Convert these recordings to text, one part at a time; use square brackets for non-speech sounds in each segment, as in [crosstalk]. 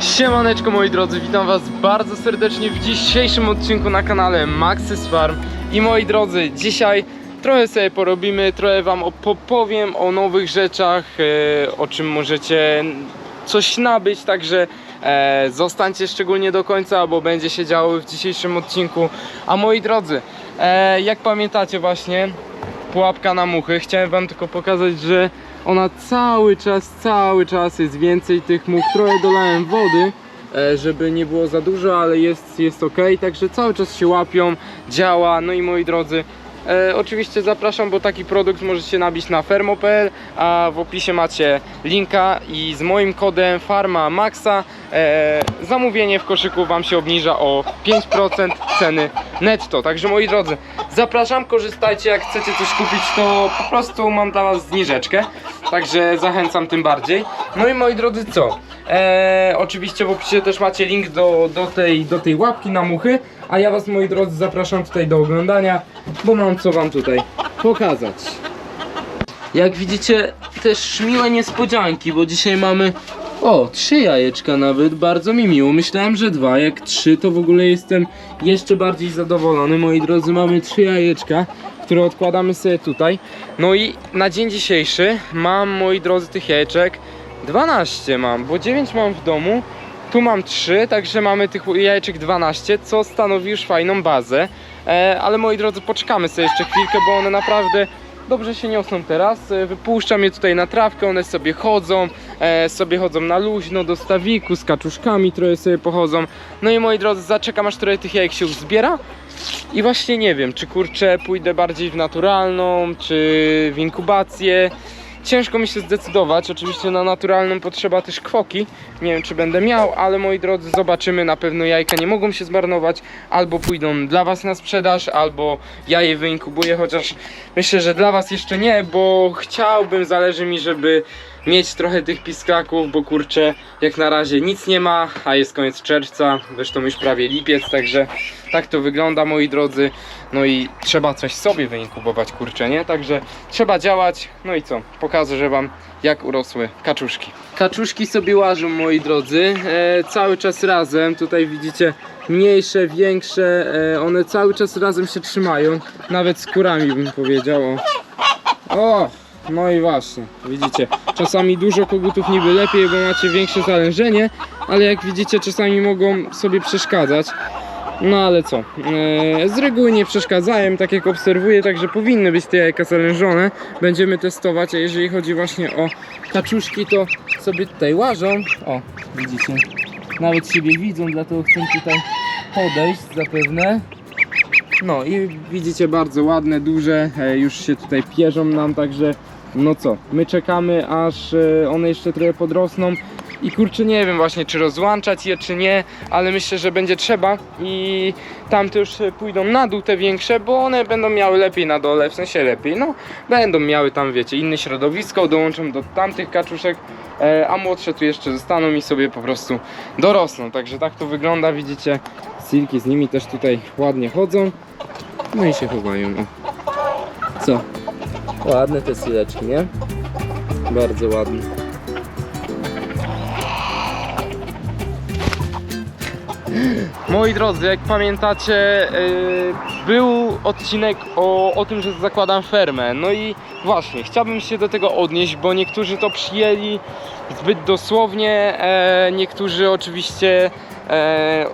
Siemaneczko moi drodzy, witam was bardzo serdecznie w dzisiejszym odcinku na kanale Maxis Farm I moi drodzy, dzisiaj trochę sobie porobimy, trochę wam opowiem o nowych rzeczach, e, o czym możecie coś nabyć, także e, zostańcie szczególnie do końca, bo będzie się działo w dzisiejszym odcinku A moi drodzy, e, jak pamiętacie właśnie, pułapka na muchy. Chciałem wam tylko pokazać, że ona cały czas, cały czas jest więcej tych much. Trochę dolałem wody, e, żeby nie było za dużo, ale jest, jest ok. Także cały czas się łapią, działa. No i moi drodzy, E, oczywiście zapraszam, bo taki produkt możecie nabić na fermo.pl, a w opisie macie linka i z moim kodem Farma Maxa e, zamówienie w koszyku Wam się obniża o 5% ceny netto. Także moi drodzy, zapraszam, korzystajcie, jak chcecie coś kupić, to po prostu mam dla Was zniżeczkę, także zachęcam tym bardziej. No i moi drodzy, co? E, oczywiście w opisie też macie link do, do, tej, do tej łapki na muchy, a ja Was moi drodzy zapraszam tutaj do oglądania, bo mam co Wam tutaj pokazać. Jak widzicie, też miłe niespodzianki, bo dzisiaj mamy o, trzy jajeczka nawet, bardzo mi miło. Myślałem, że dwa, jak trzy, to w ogóle jestem jeszcze bardziej zadowolony. Moi drodzy, mamy trzy jajeczka, które odkładamy sobie tutaj. No i na dzień dzisiejszy mam, moi drodzy, tych jajeczek 12 mam, bo 9 mam w domu. Tu mam 3, także mamy tych jajeczek 12, co stanowi już fajną bazę. E, ale moi drodzy, poczekamy sobie jeszcze chwilkę, bo one naprawdę dobrze się niosą teraz. E, Wypuszczam je tutaj na trawkę, one sobie chodzą, e, sobie chodzą na luźno do stawiku, z kaczuszkami trochę sobie pochodzą. No i moi drodzy, zaczekam aż trochę tych jajek się uzbiera. I właśnie nie wiem, czy kurczę pójdę bardziej w naturalną, czy w inkubację. Ciężko mi się zdecydować. Oczywiście na naturalną potrzeba też kwoki. Nie wiem, czy będę miał, ale moi drodzy, zobaczymy. Na pewno jajka nie mogą się zmarnować. Albo pójdą dla Was na sprzedaż, albo ja je wyinkubuję, chociaż myślę, że dla Was jeszcze nie, bo chciałbym, zależy mi, żeby mieć trochę tych pisklaków, bo kurczę, jak na razie nic nie ma, a jest koniec czerwca, zresztą już prawie lipiec, także tak to wygląda moi drodzy. No i trzeba coś sobie wyinkubować, kurczę, nie? Także trzeba działać. No i co? Pokażę wam jak urosły kaczuszki. Kaczuszki sobie łażą moi drodzy, e, cały czas razem. Tutaj widzicie mniejsze, większe, e, one cały czas razem się trzymają. Nawet skórami bym powiedział. O, o no i właśnie, widzicie, czasami dużo kogutów niby lepiej, bo macie większe zalężenie, ale jak widzicie czasami mogą sobie przeszkadzać. No ale co, e, z reguły nie przeszkadzają, tak jak obserwuję, także powinny być te jajka zalężone. Będziemy testować, a jeżeli chodzi właśnie o kaczuszki, to sobie tutaj łażą. O, widzicie, nawet siebie widzą, dlatego chcą tutaj podejść zapewne. No i widzicie bardzo ładne, duże, e, już się tutaj pierzą nam, także no co, my czekamy aż e, one jeszcze trochę podrosną. I kurczę nie wiem właśnie czy rozłączać je czy nie, ale myślę, że będzie trzeba. I tamte już e, pójdą na dół te większe, bo one będą miały lepiej na dole, w sensie lepiej, no będą miały tam wiecie inne środowisko, dołączą do tamtych kaczuszek, e, a młodsze tu jeszcze zostaną i sobie po prostu dorosną, także tak to wygląda, widzicie, silki z nimi też tutaj ładnie chodzą, no i się chowają. Co? Ładne te sileczki, nie? Bardzo ładne. Moi drodzy, jak pamiętacie, yy, był odcinek o, o tym, że zakładam fermę. No i właśnie, chciałbym się do tego odnieść, bo niektórzy to przyjęli zbyt dosłownie, e, niektórzy oczywiście e,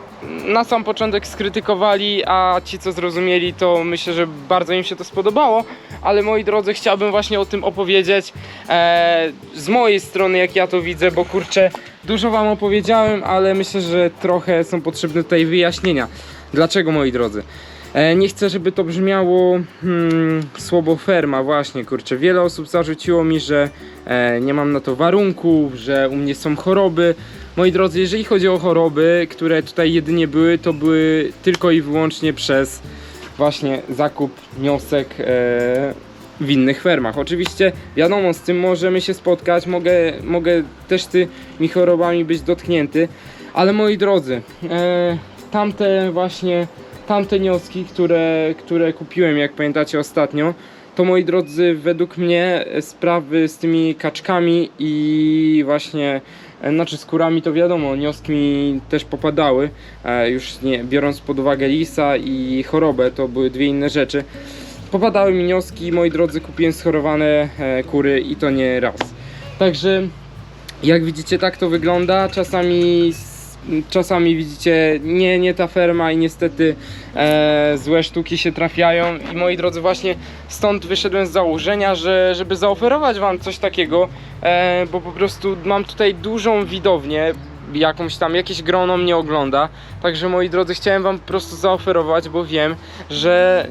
na sam początek skrytykowali, a ci co zrozumieli, to myślę, że bardzo im się to spodobało. Ale moi drodzy, chciałbym właśnie o tym opowiedzieć e, z mojej strony, jak ja to widzę, bo kurczę, dużo wam opowiedziałem, ale myślę, że trochę są potrzebne tutaj wyjaśnienia. Dlaczego, moi drodzy? E, Nie chcę, żeby to brzmiało hmm, ferma, właśnie kurczę. Wiele osób zarzuciło mi, że e, nie mam na to warunków, że u mnie są choroby. Moi drodzy, jeżeli chodzi o choroby, które tutaj jedynie były, to były tylko i wyłącznie przez właśnie zakup niosek e, w innych fermach. Oczywiście wiadomo, z tym możemy się spotkać, mogę, mogę też tymi chorobami być dotknięty, ale moi drodzy, e, tamte właśnie, tamte nioski, które, które kupiłem, jak pamiętacie ostatnio, to moi drodzy, według mnie sprawy z tymi kaczkami i właśnie E, Znaczy z kurami to wiadomo, nioski też popadały, e, już nie biorąc pod uwagę lisa i chorobę, to były dwie inne rzeczy. Popadały mi nioski, moi drodzy, kupiłem schorowane e, kury i to nie raz. Także jak widzicie tak to wygląda, czasami czasami widzicie nie, nie ta ferma i niestety e, złe sztuki się trafiają i moi drodzy właśnie stąd wyszedłem z założenia, że żeby zaoferować wam coś takiego, e, bo po prostu mam tutaj dużą widownię, jakąś tam, jakieś grono mnie ogląda, także moi drodzy chciałem wam po prostu zaoferować, bo wiem, że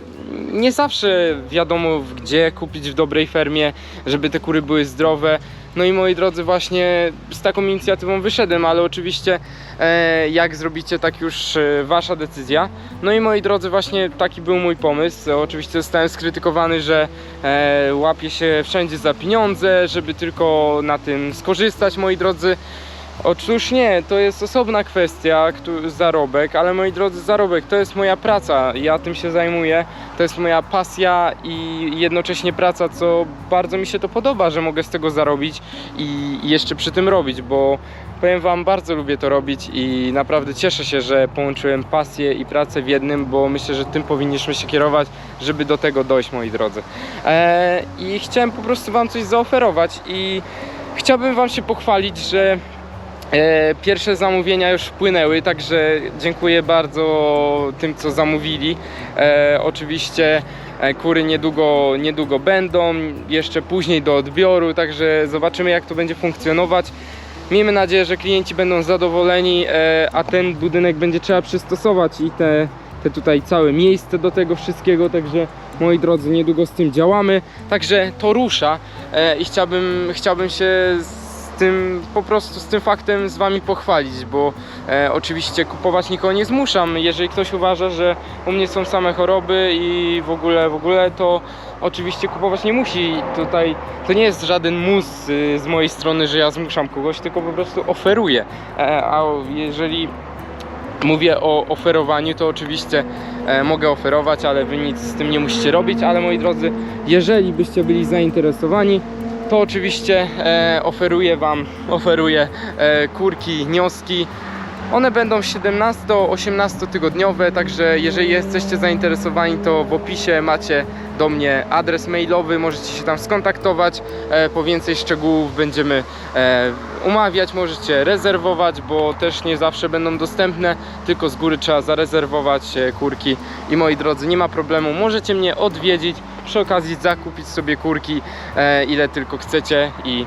nie zawsze wiadomo gdzie kupić w dobrej fermie, żeby te kury były zdrowe. No i moi drodzy, właśnie z taką inicjatywą wyszedłem, ale oczywiście e, jak zrobicie, tak już e, wasza decyzja. No i moi drodzy, właśnie taki był mój pomysł. Oczywiście zostałem skrytykowany, że e, łapię się wszędzie za pieniądze, żeby tylko na tym skorzystać, moi drodzy. Otóż nie, to jest osobna kwestia, zarobek, ale moi drodzy, zarobek to jest moja praca, ja tym się zajmuję, to jest moja pasja i jednocześnie praca, co bardzo mi się to podoba, że mogę z tego zarobić i jeszcze przy tym robić, bo powiem Wam, bardzo lubię to robić i naprawdę cieszę się, że połączyłem pasję i pracę w jednym, bo myślę, że tym powinniśmy się kierować, żeby do tego dojść, moi drodzy. Eee, I chciałem po prostu Wam coś zaoferować i chciałbym Wam się pochwalić, że pierwsze zamówienia już wpłynęły, także dziękuję bardzo tym, co zamówili. E, oczywiście e, kury niedługo, niedługo będą, jeszcze później do odbioru, także zobaczymy jak to będzie funkcjonować. Miejmy nadzieję, że klienci będą zadowoleni, e, a ten budynek będzie trzeba przystosować i te, te tutaj całe miejsce do tego wszystkiego, także moi drodzy, niedługo z tym działamy. Także to rusza e, i chciałbym, chciałbym się tym po prostu z tym faktem z wami pochwalić, bo e, oczywiście kupować nikogo nie zmuszam. Jeżeli ktoś uważa, że u mnie są same choroby i w ogóle w ogóle to oczywiście kupować nie musi. Tutaj to nie jest żaden mus y, z mojej strony, że ja zmuszam kogoś, tylko po prostu oferuję. E, a jeżeli mówię o oferowaniu, to oczywiście e, mogę oferować, ale wy nic z tym nie musicie robić. Ale moi drodzy, jeżeli byście byli zainteresowani, to oczywiście e, oferuję Wam oferuję e, kurki, nioski. One będą 17-18 tygodniowe, także jeżeli jesteście zainteresowani, to w opisie macie do mnie adres mailowy, możecie się tam skontaktować. E, po więcej szczegółów będziemy e, umawiać, możecie rezerwować, bo też nie zawsze będą dostępne, tylko z góry trzeba zarezerwować e, kurki. I moi drodzy, nie ma problemu, możecie mnie odwiedzić, przy okazji zakupić sobie kurki, ile tylko chcecie i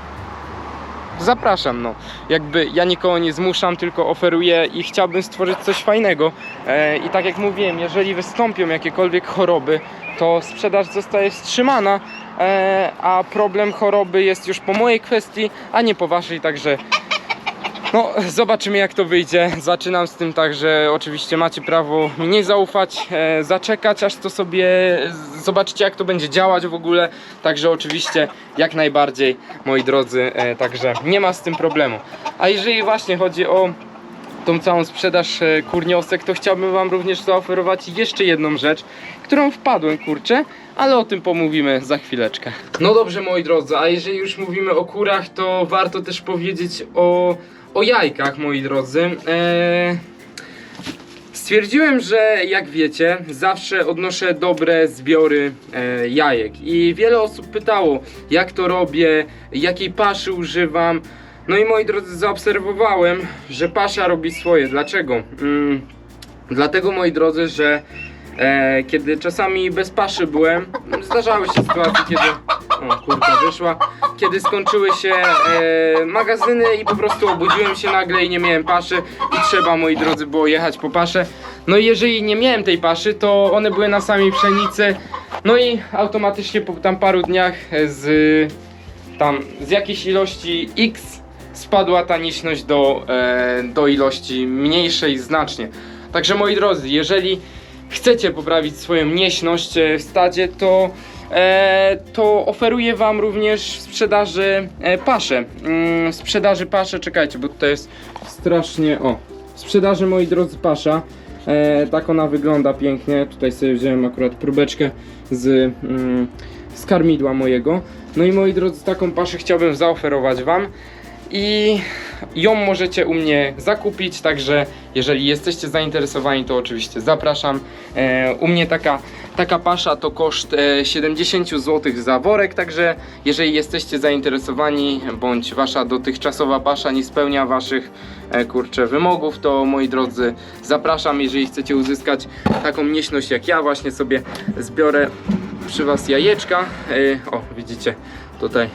zapraszam, no. Jakby ja nikogo nie zmuszam, tylko oferuję i chciałbym stworzyć coś fajnego. E, I tak jak mówiłem, jeżeli wystąpią jakiekolwiek choroby, to sprzedaż zostaje wstrzymana, e, a problem choroby jest już po mojej kwestii, a nie po waszej, także no, zobaczymy jak to wyjdzie. Zaczynam z tym tak, że oczywiście macie prawo nie zaufać, e, zaczekać aż to sobie zobaczycie jak to będzie działać w ogóle. Także oczywiście jak najbardziej moi drodzy, e, także nie ma z tym problemu. A jeżeli właśnie chodzi o tą całą sprzedaż e, kurniosek, to chciałbym wam również zaoferować jeszcze jedną rzecz, którą wpadłem kurczę, ale o tym pomówimy za chwileczkę. No dobrze moi drodzy, a jeżeli już mówimy o kurach, to warto też powiedzieć o, o jajkach moi drodzy. Eee, Stwierdziłem, że jak wiecie, zawsze odnoszę dobre zbiory e, jajek i wiele osób pytało, jak to robię, jakiej paszy używam. No i moi drodzy, zaobserwowałem, że pasza robi swoje. Dlaczego? Mm, dlatego moi drodzy, że e, kiedy czasami bez paszy byłem, zdarzały się sytuacje, kiedy. O, kurka wyszła. Kiedy skończyły się e, magazyny i po prostu obudziłem się nagle i nie miałem paszy i trzeba, moi drodzy, było jechać po paszę. No i jeżeli nie miałem tej paszy, to one były na samej pszenicy. No i automatycznie po tam paru dniach z tam z jakiejś ilości X spadła ta niśność do, e, do ilości mniejszej znacznie. Także moi drodzy, jeżeli chcecie poprawić swoją nieśność e, w stadzie, to, e, to oferuję Wam również w sprzedaży e, paszę. Mm, w sprzedaży paszę, czekajcie, bo tutaj jest strasznie, o, w sprzedaży moi drodzy pasza. Tak ona wygląda pięknie. Tutaj sobie wziąłem akurat próbeczkę z, mm, z karmidła mojego. No i moi drodzy, taką paszę chciałbym zaoferować Wam. I ją możecie u mnie zakupić, także jeżeli jesteście zainteresowani, to oczywiście zapraszam. E, u mnie taka, taka pasza to koszt e, 70 zł za worek, także jeżeli jesteście zainteresowani, bądź wasza dotychczasowa pasza nie spełnia waszych e, kurczę wymogów, to moi drodzy zapraszam, jeżeli chcecie uzyskać taką nieśność jak ja, właśnie sobie zbiorę przy was jajeczka. E, o, widzicie, tutaj,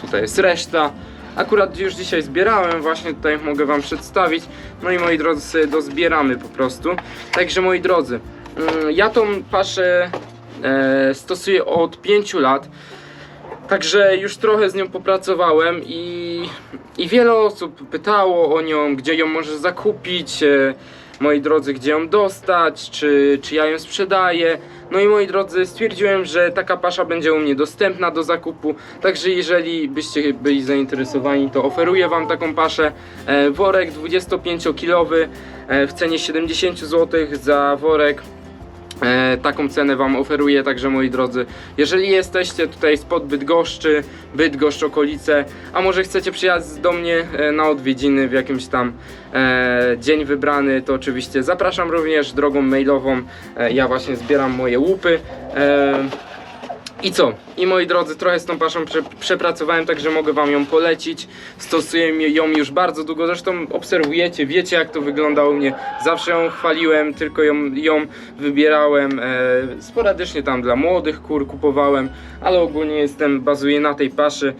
tutaj jest reszta. Akurat już dzisiaj zbierałem, właśnie tutaj mogę Wam przedstawić. No i moi drodzy, sobie dozbieramy po prostu. Także moi drodzy, mm, ja tą paszę e, stosuję od 5 lat. Także już trochę z nią popracowałem i, i wiele osób pytało o nią, gdzie ją możesz zakupić, e, moi drodzy, gdzie ją dostać, czy, czy ja ją sprzedaję. No i moi drodzy, stwierdziłem, że taka pasza będzie u mnie dostępna do zakupu, także jeżeli byście byli zainteresowani, to oferuję Wam taką paszę. E, worek 25-kilowy e, w cenie 70 zł za worek. E, taką cenę Wam oferuję, także moi drodzy, jeżeli jesteście tutaj spod Bydgoszczy, Bydgoszcz, okolice, a może chcecie przyjechać do mnie e, na odwiedziny w jakimś tam e, dzień wybrany, to oczywiście zapraszam również drogą mailową, e, ja właśnie zbieram moje łupy. E, i co? I moi drodzy, trochę z tą paszą prze, przepracowałem, także mogę wam ją polecić. Stosuję ją już bardzo długo, zresztą obserwujecie, wiecie jak to wygląda u mnie. Zawsze ją chwaliłem, tylko ją, ją wybierałem. E, sporadycznie tam dla młodych kur kupowałem, ale ogólnie jestem, bazuję na tej paszy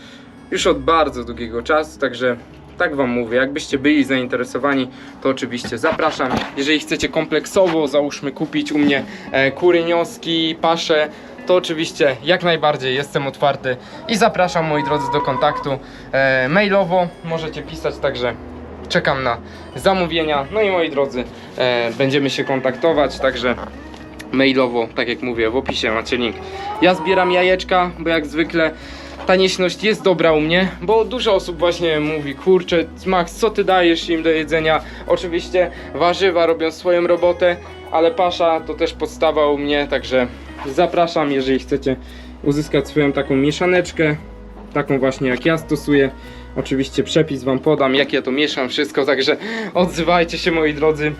już od bardzo długiego czasu, także tak wam mówię, jakbyście byli zainteresowani, to oczywiście zapraszam. Jeżeli chcecie kompleksowo, załóżmy kupić u mnie e, kury, nioski, pasze, to oczywiście jak najbardziej jestem otwarty i zapraszam moi drodzy do kontaktu e, mailowo, możecie pisać, także czekam na zamówienia. No i moi drodzy, e, będziemy się kontaktować, także mailowo, tak jak mówię, w opisie macie link. Ja zbieram jajeczka, bo jak zwykle ta nieśność jest dobra u mnie, bo dużo osób właśnie mówi, kurczę, Max, co ty dajesz im do jedzenia? Oczywiście warzywa robią swoją robotę, ale pasza to też podstawa u mnie, także zapraszam, jeżeli chcecie uzyskać swoją taką mieszaneczkę, taką właśnie jak ja stosuję. Oczywiście przepis wam podam, jak ja to mieszam, wszystko, także odzywajcie się moi drodzy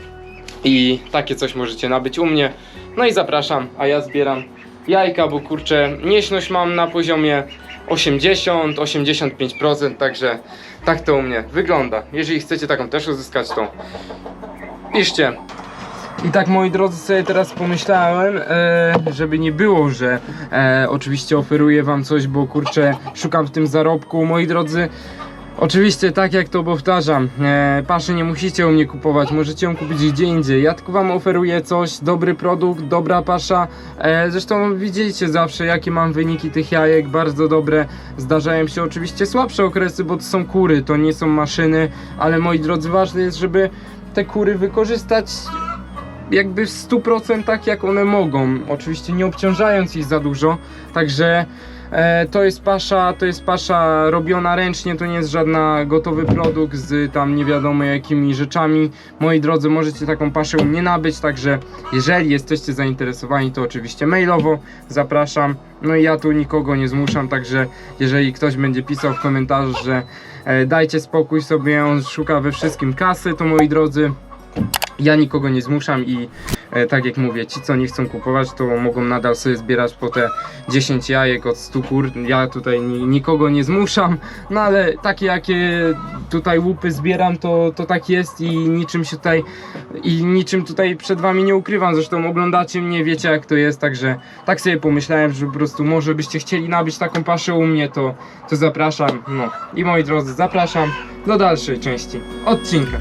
i takie coś możecie nabyć u mnie. No i zapraszam, a ja zbieram jajka, bo kurczę, nieśność mam na poziomie 80-85%, także tak to u mnie wygląda. Jeżeli chcecie taką też uzyskać, to piszcie. I tak moi drodzy sobie teraz pomyślałem, e, żeby nie było, że e, oczywiście oferuję wam coś, bo kurczę szukam w tym zarobku. Moi drodzy, Oczywiście, tak jak to powtarzam, e, paszy nie musicie u mnie kupować, możecie ją kupić gdzie indziej. Ja tylko wam oferuję coś, dobry produkt, dobra pasza. E, zresztą widzicie zawsze, jakie mam wyniki tych jajek, bardzo dobre. Zdarzają się oczywiście słabsze okresy, bo to są kury, to nie są maszyny, ale moi drodzy, ważne jest, żeby te kury wykorzystać jakby w 100% tak jak one mogą. Oczywiście nie obciążając ich za dużo. Także e, to jest pasza, to jest pasza robiona ręcznie, to nie jest żadna gotowy produkt z tam nie wiadomo jakimi rzeczami. Moi drodzy, możecie taką paszę u mnie nabyć, także jeżeli jesteście zainteresowani, to oczywiście mailowo zapraszam. No i ja tu nikogo nie zmuszam, także jeżeli ktoś będzie pisał w komentarzu, że e, dajcie spokój sobie, on szuka we wszystkim kasy, to moi drodzy, ja nikogo nie zmuszam i e, tak jak mówię, ci co nie chcą kupować, to mogą nadal sobie zbierać po te 10 jajek od 100 kur. Ja tutaj ni nikogo nie zmuszam, no ale takie jakie tutaj łupy zbieram, to, to tak jest i niczym się tutaj i niczym tutaj przed wami nie ukrywam. Zresztą oglądacie mnie, wiecie jak to jest, także tak sobie pomyślałem, że po prostu może byście chcieli nabyć taką paszę u mnie, to, to zapraszam. No i moi drodzy, zapraszam do dalszej części odcinka.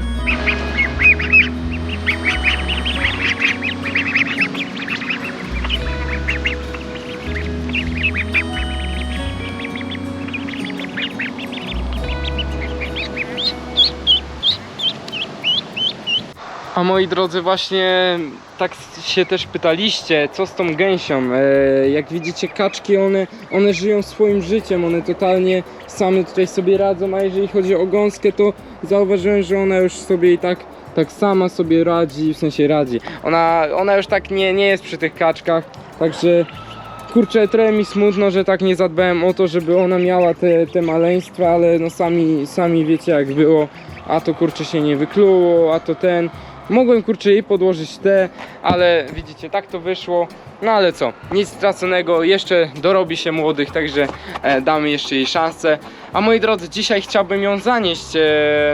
A moi drodzy, właśnie tak się też pytaliście, co z tą gęsią. E, jak widzicie, kaczki, one, one żyją swoim życiem, one totalnie same tutaj sobie radzą, a jeżeli chodzi o gąskę, to zauważyłem, że ona już sobie i tak, tak sama sobie radzi, w sensie radzi. Ona, ona już tak nie, nie jest przy tych kaczkach, także kurczę, trochę mi smutno, że tak nie zadbałem o to, żeby ona miała te, te maleństwa, ale no sami, sami wiecie jak było, a to kurczę się nie wykluło, a to ten. Mogłem kurczę jej podłożyć te, ale widzicie, tak to wyszło. No ale co, nic straconego, jeszcze dorobi się młodych, także e, damy jeszcze jej szansę. A moi drodzy, dzisiaj chciałbym ją zanieść e,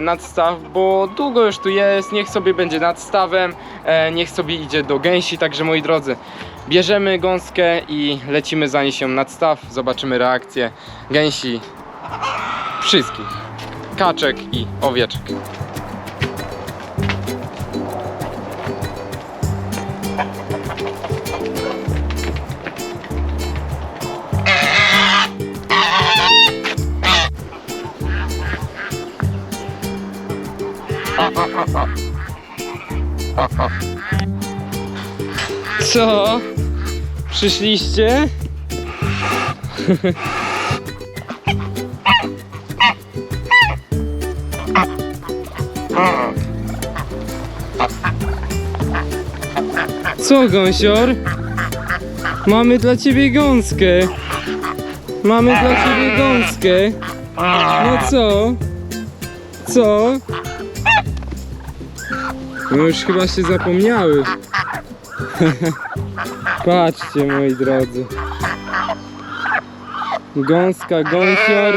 nad staw, bo długo już tu jest, niech sobie będzie nad stawem, e, niech sobie idzie do gęsi, także moi drodzy, bierzemy gąskę i lecimy zanieść ją nad staw, zobaczymy reakcję gęsi wszystkich, kaczek i owieczek. Co? Przyszliście? Co, gąsior? Mamy dla ciebie gąskę. Mamy dla ciebie gąskę. No co? Co? No już chyba się zapomniały. [laughs] Patrzcie moi drodzy. Gąska, gąsior,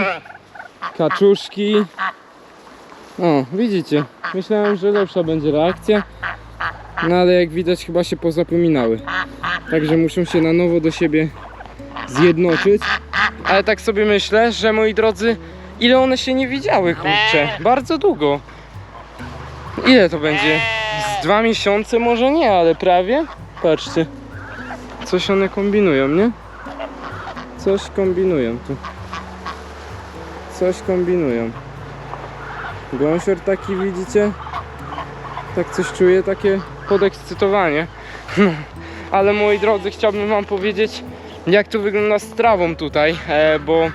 kaczuszki. O, widzicie. Myślałem, że lepsza będzie reakcja. No ale jak widać chyba się pozapominały. Także muszą się na nowo do siebie zjednoczyć. Ale tak sobie myślę, że moi drodzy, ile one się nie widziały, kurczę. Bardzo długo. Ile to będzie? Dwa miesiące może nie, ale prawie. Patrzcie. Coś one kombinują, nie? Coś kombinują tu. Coś kombinują. Gąsior taki widzicie? Tak coś czuję, takie podekscytowanie. [laughs] Ale moi drodzy, chciałbym wam powiedzieć, jak to wygląda z trawą tutaj, e, bo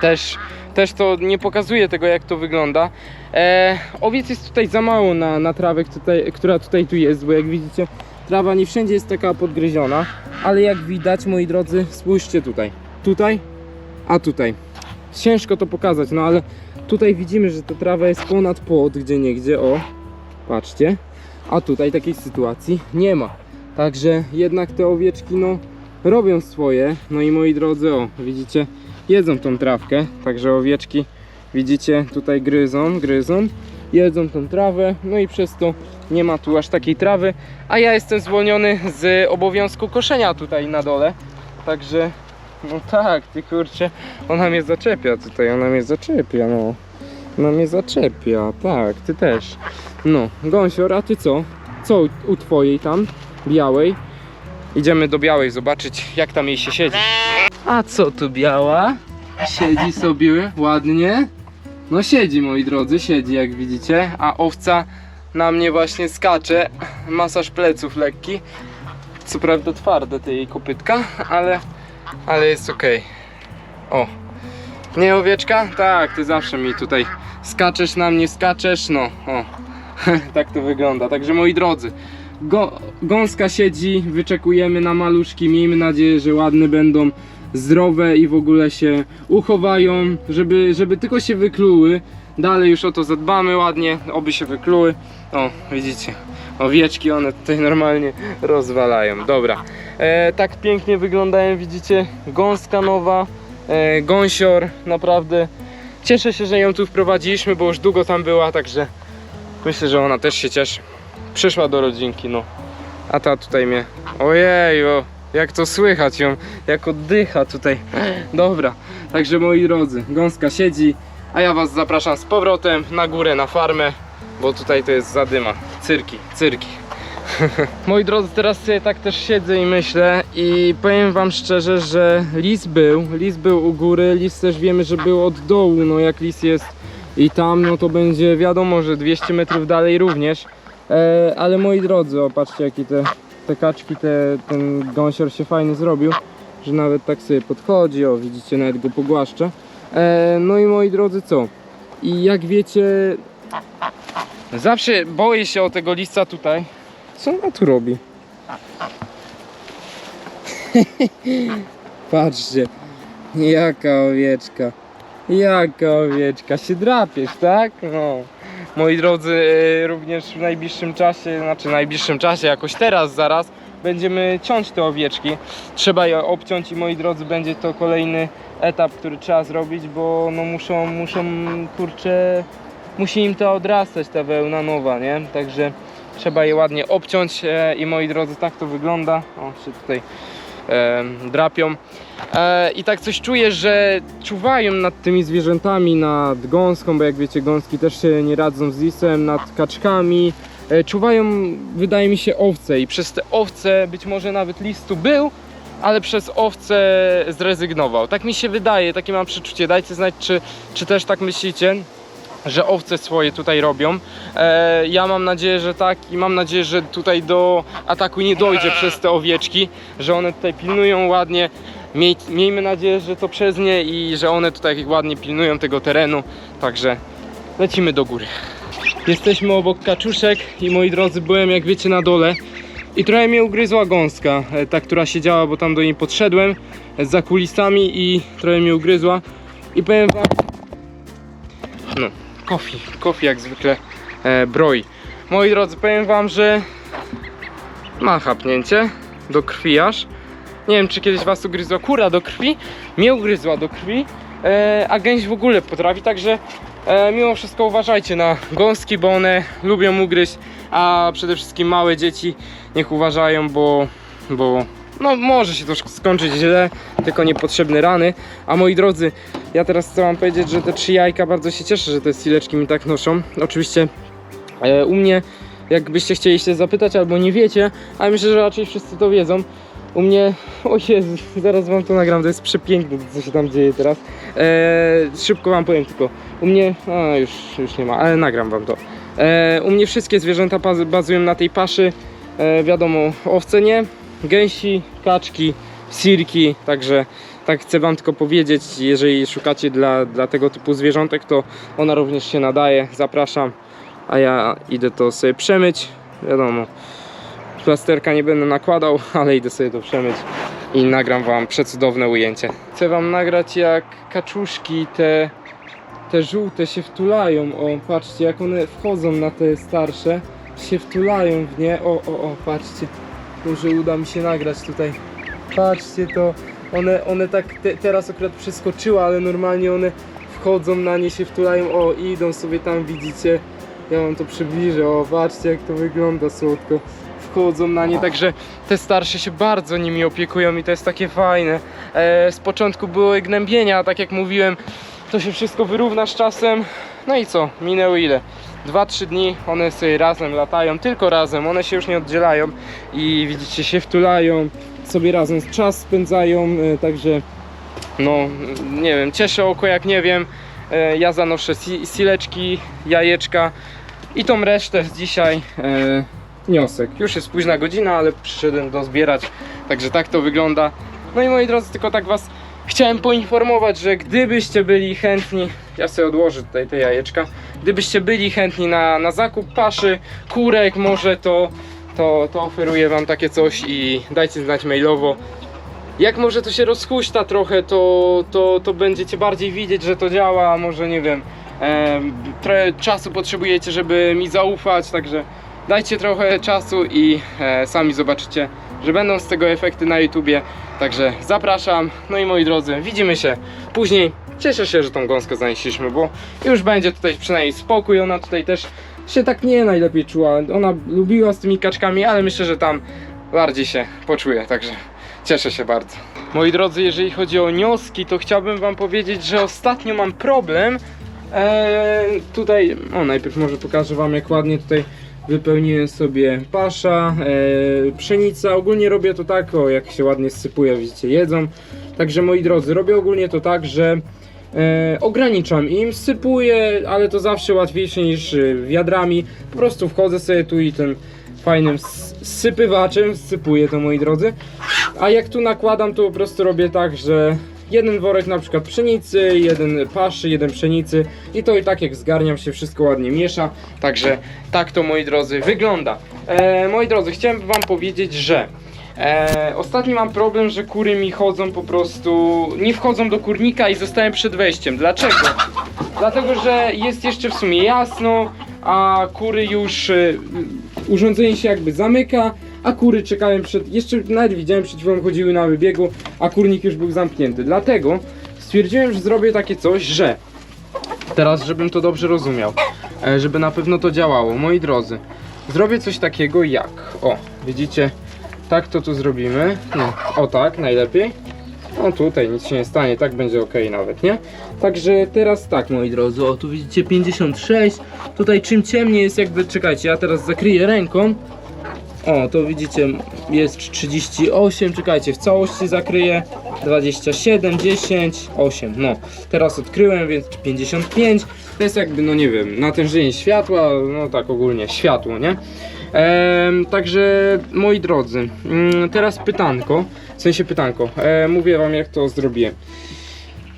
też, też to nie pokazuje tego, jak to wygląda. E, owiec jest tutaj za mało na, na trawę, tutaj, która tutaj tu jest, bo jak widzicie, trawa nie wszędzie jest taka podgryziona, ale jak widać, moi drodzy, spójrzcie tutaj. Tutaj, a tutaj. Ciężko to pokazać, no ale tutaj widzimy, że ta trawa jest ponad płot, gdzie niegdzie, o, patrzcie. A tutaj takiej sytuacji nie ma. Także jednak te owieczki, no, robią swoje. No i moi drodzy, o, widzicie, jedzą tą trawkę, także owieczki, widzicie, tutaj gryzą, gryzą, jedzą tą trawę, no i przez to nie ma tu aż takiej trawy, a ja jestem zwolniony z obowiązku koszenia tutaj na dole, także, no tak, ty kurczę, ona mnie zaczepia tutaj, ona mnie zaczepia, no, ona mnie zaczepia, tak, ty też, no, gąsior, a ty co? Co u, twojej tam, białej? Idziemy do białej zobaczyć, jak tam jej się siedzi. A co tu biała? Siedzi sobie ładnie. No siedzi moi drodzy, siedzi jak widzicie, a owca na mnie właśnie skacze. Masaż pleców lekki. Co prawda twarde te jej kopytka, ale, ale jest ok. O. Nie owieczka? Tak, ty zawsze mi tutaj skaczesz na mnie, skaczesz, no. O. [laughs] tak to wygląda. Także moi drodzy, Go, gąska siedzi, wyczekujemy na maluszki, miejmy nadzieję, że ładne będą, zdrowe i w ogóle się uchowają, żeby, żeby tylko się wykluły. Dalej już o to zadbamy ładnie, oby się wykluły. O, widzicie, owieczki one tutaj normalnie rozwalają. Dobra, e, tak pięknie wyglądają, widzicie, gąska nowa, e, gąsior, naprawdę. Cieszę się, że ją tu wprowadziliśmy, bo już długo tam była, także myślę, że ona też się cieszy przyszła do rodzinki, no. A ta tutaj mnie. Ojej, o, jak to słychać ją, jak oddycha tutaj. Dobra, także moi drodzy, gąska siedzi, a ja was zapraszam z powrotem na górę, na farmę, bo tutaj to jest zadyma. Cyrki, cyrki. [laughs] Moi drodzy, teraz sobie tak też siedzę i myślę i powiem wam szczerze, że lis był, lis był u góry, lis też wiemy, że był od dołu, no jak lis jest i tam, no to będzie wiadomo, że 200 metrów dalej również. E, ale moi drodzy, o patrzcie jakie te, te kaczki, te, ten gąsior się fajny zrobił, że nawet tak sobie podchodzi, o widzicie, nawet go pogłaszcza. E, no i moi drodzy, co? I jak wiecie, zawsze boję się o tego lisa tutaj. Co ona tu robi? [laughs] Patrzcie, jaka owieczka. Jaka owieczka, się drapiesz, tak? No. Moi drodzy, e, również w najbliższym czasie, znaczy w najbliższym czasie, jakoś teraz, zaraz, będziemy ciąć te owieczki. Trzeba je obciąć i moi drodzy, będzie to kolejny etap, który trzeba zrobić, bo no muszą, muszą, kurczę, musi im to odrastać, ta wełna nowa, nie? Także trzeba je ładnie obciąć e, i moi drodzy, tak to wygląda. O, się tutaj drapią. E, I tak coś czuję, że czuwają nad tymi zwierzętami, nad gąską, bo jak wiecie, gąski też się nie radzą z lisem, nad kaczkami. E, czuwają, wydaje mi się, owce i przez te owce być może nawet lis tu był, ale przez owce zrezygnował. Tak mi się wydaje, takie mam przeczucie. Dajcie znać, czy, czy też tak myślicie że owce swoje tutaj robią. E, ja mam nadzieję, że tak i mam nadzieję, że tutaj do ataku nie dojdzie przez te owieczki, że one tutaj pilnują ładnie. Miej, miejmy nadzieję, że to przez nie i że one tutaj ładnie pilnują tego terenu. Także lecimy do góry. Jesteśmy obok kaczuszek i moi drodzy, byłem jak wiecie na dole i trochę mnie ugryzła gąska, e, ta która siedziała, bo tam do niej podszedłem e, za kulisami i trochę mnie ugryzła i powiem wam, kofi, kofi jak zwykle e, broi. Moi drodzy, powiem wam, że ma chapnięcie do krwi aż. Nie wiem, czy kiedyś was ugryzła kura do krwi. Mnie ugryzła do krwi, e, a gęś w ogóle potrafi, także e, mimo wszystko uważajcie na gąski, bo one lubią ugryźć, a przede wszystkim małe dzieci niech uważają, bo, bo no, może się to skończyć źle, tylko niepotrzebne rany. A moi drodzy, ja teraz chcę wam powiedzieć, że te trzy jajka bardzo się cieszę, że te sileczki mi tak noszą. Oczywiście e, u mnie, jakbyście chcieli się zapytać albo nie wiecie, ale myślę, że raczej wszyscy to wiedzą. U mnie, o Jezu, [laughs] zaraz wam to nagram, to jest przepiękne co się tam dzieje teraz. E, szybko wam powiem tylko, u mnie, a już, już nie ma, ale nagram wam to. E, u mnie wszystkie zwierzęta baz- bazują na tej paszy, e, wiadomo, owce nie, gęsi, kaczki, sirki, także tak chcę wam tylko powiedzieć, jeżeli szukacie dla, dla tego typu zwierzątek, to ona również się nadaje, zapraszam, a ja idę to sobie przemyć, wiadomo, plasterka nie będę nakładał, [laughs] ale idę sobie to przemyć i nagram wam przecudowne ujęcie. Chcę wam nagrać jak kaczuszki te, te żółte się wtulają, o patrzcie jak one wchodzą na te starsze, się wtulają w nie, o o o patrzcie, może uda mi się nagrać tutaj, patrzcie to, one, one tak te, teraz akurat przeskoczyły, ale normalnie one wchodzą na nie, się wtulają, o i idą sobie tam, widzicie, ja wam to przybliżę, o patrzcie jak to wygląda słodko, wchodzą na nie, także te starsze się bardzo nimi opiekują i to jest takie fajne. E, z początku były gnębienia, tak jak mówiłem, to się wszystko wyrówna z czasem, no i co, minęły ile? 2-3 dni, one sobie razem latają, tylko razem, one się już nie oddzielają i widzicie, się wtulają, sobie razem czas spędzają, e, także no nie wiem, cieszę oko jak nie wiem, e, ja zanoszę si sileczki, jajeczka i tą resztę dzisiaj e, wniosek. Już jest późna godzina, ale przyszedłem dozbierać, także tak to wygląda. No i moi drodzy, tylko tak was chciałem poinformować, że gdybyście byli chętni, ja sobie odłożę tutaj te jajeczka, gdybyście byli chętni na, na zakup paszy, kurek może, to, to, to oferuję wam takie coś i dajcie znać mailowo. Jak może to się rozhuśta trochę, to, to, to będziecie bardziej widzieć, że to działa, a może nie wiem, em, trochę czasu potrzebujecie, żeby mi zaufać, także dajcie trochę czasu i e, sami zobaczycie, że będą z tego efekty na YouTubie. Także zapraszam. No i moi drodzy, widzimy się później. Cieszę się, że tą gąskę zanieśliśmy, bo już będzie tutaj przynajmniej spokój. Ona tutaj też się tak nie najlepiej czuła. Ona lubiła z tymi kaczkami, ale myślę, że tam bardziej się poczuje, także cieszę się bardzo. Moi drodzy, jeżeli chodzi o nioski, to chciałbym wam powiedzieć, że ostatnio mam problem. Eee, tutaj, o najpierw może pokażę wam jak ładnie tutaj wypełniłem sobie pasza, e, pszenica. Ogólnie robię to tak, o jak się ładnie sypuje, widzicie, jedzą. Także moi drodzy, robię ogólnie to tak, że e, ograniczam im, sypuję, ale to zawsze łatwiejsze niż e, wiadrami. Po prostu wchodzę sobie tu i tym fajnym sypywaczem sypuję to moi drodzy. A jak tu nakładam, to po prostu robię tak, że jeden worek na przykład pszenicy, jeden paszy, jeden pszenicy i to i tak jak zgarniam się wszystko ładnie miesza. Także tak to moi drodzy wygląda. E, moi drodzy, chciałem wam powiedzieć, że E, ostatni mam problem, że kury mi chodzą po prostu, nie wchodzą do kurnika i zostałem przed wejściem. Dlaczego? Dlatego, że jest jeszcze w sumie jasno, a kury już, e, urządzenie się jakby zamyka, a kury czekają przed, jeszcze nawet widziałem przed chwilą chodziły na wybiegu, a kurnik już był zamknięty. Dlatego stwierdziłem, że zrobię takie coś, że teraz, żebym to dobrze rozumiał, e, żeby na pewno to działało, moi drodzy, zrobię coś takiego jak, o, widzicie, tak to tu zrobimy, no, o tak, najlepiej, no tutaj nic się nie stanie, tak będzie ok nawet, nie? Także teraz tak, moi drodzy, o tu widzicie 56, tutaj czym ciemniej jest jakby, czekajcie, ja teraz zakryję ręką, o, to widzicie, jest 38, czekajcie, w całości zakryję 27, 10, 8, no. Teraz odkryłem, więc 55, to jest jakby, no nie wiem, natężenie światła, no tak ogólnie, światło, nie? Także, moi drodzy, mm, teraz pytanko, w sensie pytanko, e, mówię wam jak to zrobiłem.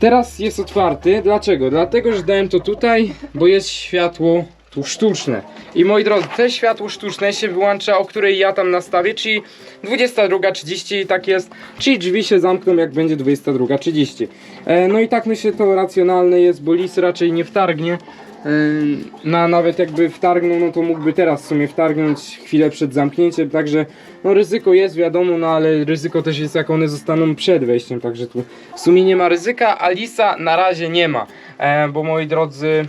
Teraz jest otwarty, dlaczego? Dlatego, że dałem to tutaj, bo jest światło tu sztuczne. I moi drodzy, te światło sztuczne się wyłącza, o której ja tam nastawię, czyli 22.30 i tak jest, czyli drzwi się zamkną jak będzie 22.30. E, no i tak myślę to racjonalne jest, bo lis raczej nie wtargnie. E, na nawet jakby wtargnął, no to mógłby teraz w sumie wtargnąć chwilę przed zamknięciem, także no ryzyko jest wiadomo, no ale ryzyko też jest jak one zostaną przed wejściem, także tu w sumie nie ma ryzyka, a lisa na razie nie ma, e, bo moi drodzy,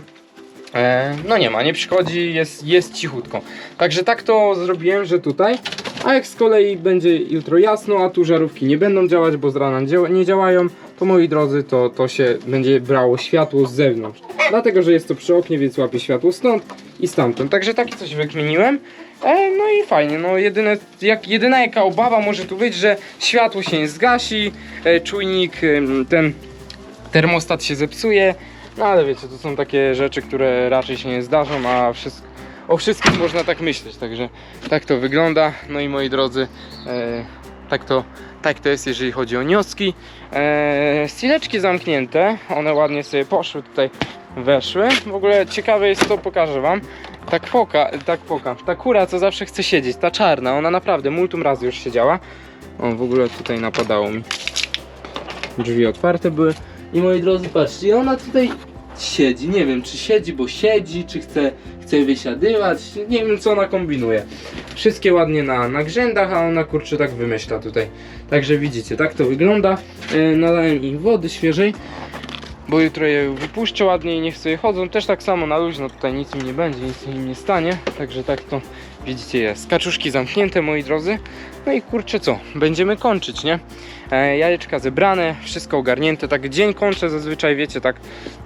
no nie ma, nie przychodzi, jest, jest cichutko. Także tak to zrobiłem, że tutaj. A jak z kolei będzie jutro jasno, a tu żarówki nie będą działać, bo z rana nie działają, to moi drodzy, to, to się będzie brało światło z zewnątrz. Dlatego, że jest to przy oknie, więc łapie światło stąd i stamtąd. Także takie coś wykminiłem. E, no i fajnie, no jedyne, jak, jedyna jaka obawa może tu być, że światło się nie zgasi, e, czujnik, em, ten termostat się zepsuje, no ale wiecie, to są takie rzeczy, które raczej się nie zdarzą, a wszystko, o wszystkim można tak myśleć, także tak to wygląda. No i moi drodzy, e, tak, to, tak to jest, jeżeli chodzi o nioski. E, zamknięte, one ładnie sobie poszły tutaj, weszły. W ogóle ciekawe jest to, pokażę wam. Ta kwoka, ta kwoka, ta kura, co zawsze chce siedzieć, ta czarna, ona naprawdę multum razy już siedziała. O, w ogóle tutaj napadało mi. Drzwi otwarte były. I moi drodzy, patrzcie, ona tutaj siedzi. Nie wiem, czy siedzi, bo siedzi, czy chce, chce wysiadywać. Nie wiem, co ona kombinuje. Wszystkie ładnie na, na grzędach, a ona kurczę tak wymyśla tutaj. Także widzicie, tak to wygląda. Yy, nadałem im wody świeżej. Bo jutro je wypuszczę ładnie i niech sobie chodzą. Też tak samo na luźno, tutaj nic im nie będzie, nic im nie stanie. Także tak to widzicie jest. Kaczuszki zamknięte, moi drodzy. No i kurczę co, będziemy kończyć, nie? E, jajeczka zebrane, wszystko ogarnięte. Tak dzień kończę zazwyczaj, wiecie, tak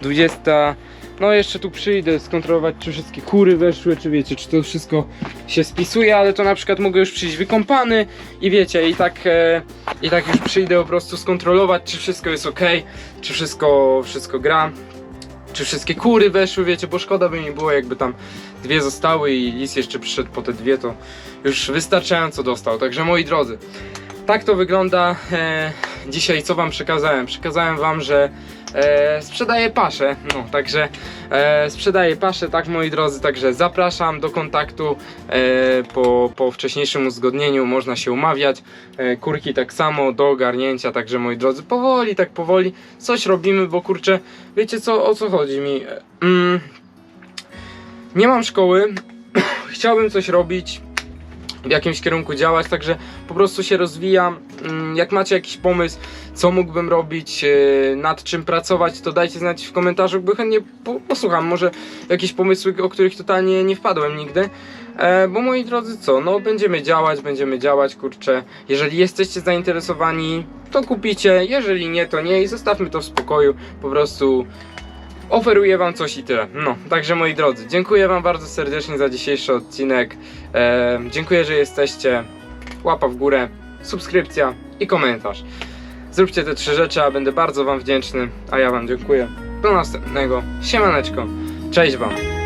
20. No jeszcze tu przyjdę skontrolować, czy wszystkie kury weszły, czy wiecie, czy to wszystko się spisuje, ale to na przykład mogę już przyjść wykąpany i wiecie, i tak, e, i tak już przyjdę po prostu skontrolować, czy wszystko jest ok, czy wszystko, wszystko gra. Czy wszystkie kury weszły, wiecie, bo szkoda by mi było, jakby tam dwie zostały i lis jeszcze przyszedł po te dwie, to już wystarczająco dostał. Także moi drodzy, tak to wygląda e, dzisiaj, co wam przekazałem. Przekazałem wam, że e, sprzedaję paszę, no także e, sprzedaję paszę, tak moi drodzy, także zapraszam do kontaktu e, po, po wcześniejszym uzgodnieniu, można się umawiać, e, kurki tak samo do ogarnięcia, także moi drodzy, powoli, tak powoli coś robimy, bo kurczę, wiecie co, o co chodzi mi? E, Mm, nie mam szkoły, [clears throat] chciałbym coś robić, w jakimś kierunku działać, także po prostu się rozwijam. Mm, Jak macie jakiś pomysł, co mógłbym robić, e, nad czym pracować, to dajcie znać w komentarzu, bo chętnie po- posłucham. Może jakieś pomysły, o których totalnie nie wpadłem nigdy. E, bo moi drodzy, co? No, będziemy działać, będziemy działać, kurczę. Jeżeli jesteście zainteresowani, to kupicie. Jeżeli nie, to nie i zostawmy to w spokoju. Po prostu oferuję wam coś i tyle. No, także moi drodzy, dziękuję wam bardzo serdecznie za dzisiejszy odcinek. E, dziękuję, że jesteście. Łapa w górę, subskrypcja i komentarz. Zróbcie te trzy rzeczy, a będę bardzo wam wdzięczny. A ja wam dziękuję. Do następnego. Siemaneczko. Cześć wam.